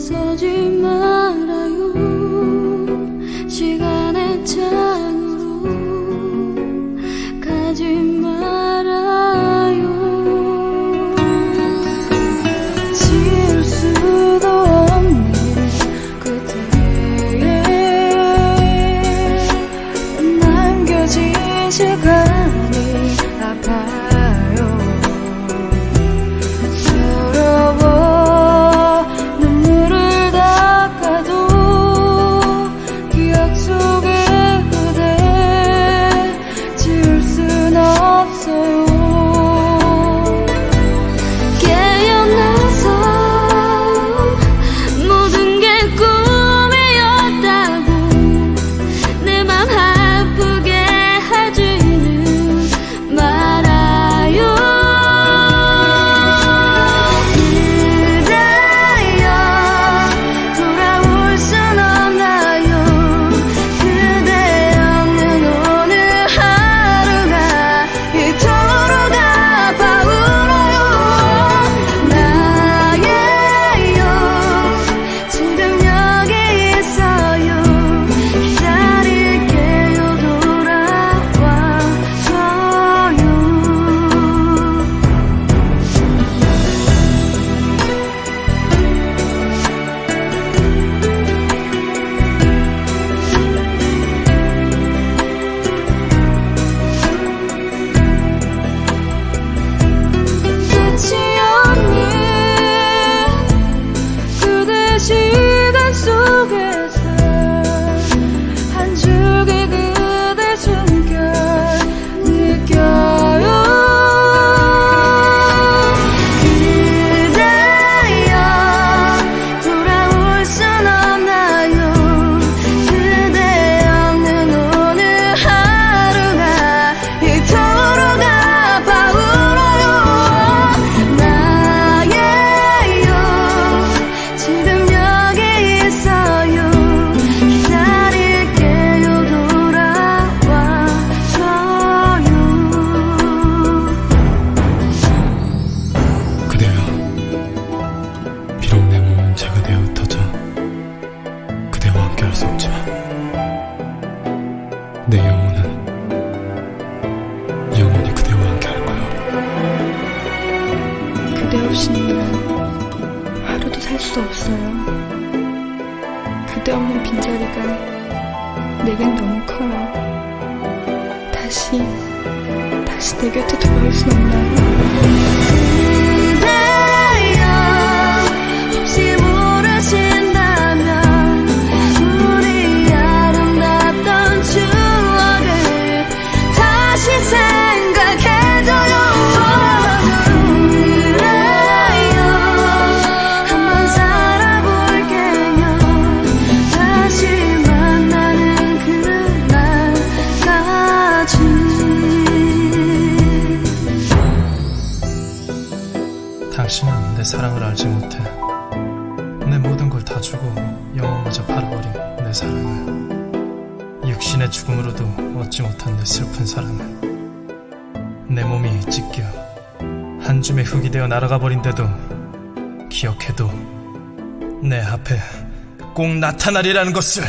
나서지 마. 없이는 하루도 살 수 없어요. 그대 없는 빈자리가 내겐 너무 커요. 다시, 다시 내 곁에 돌아올 순 없나요? 사랑을 알지 못해 내 모든 걸 다 주고 영혼마저 팔아버린 내 사랑을. 육신의 죽음으로도 얻지 못한 내 슬픈 사랑을. 내 몸이 찢겨 한 줌의 흙이 되어 날아가 버린데도 기억해도 내 앞에 꼭 나타나리라는 것을.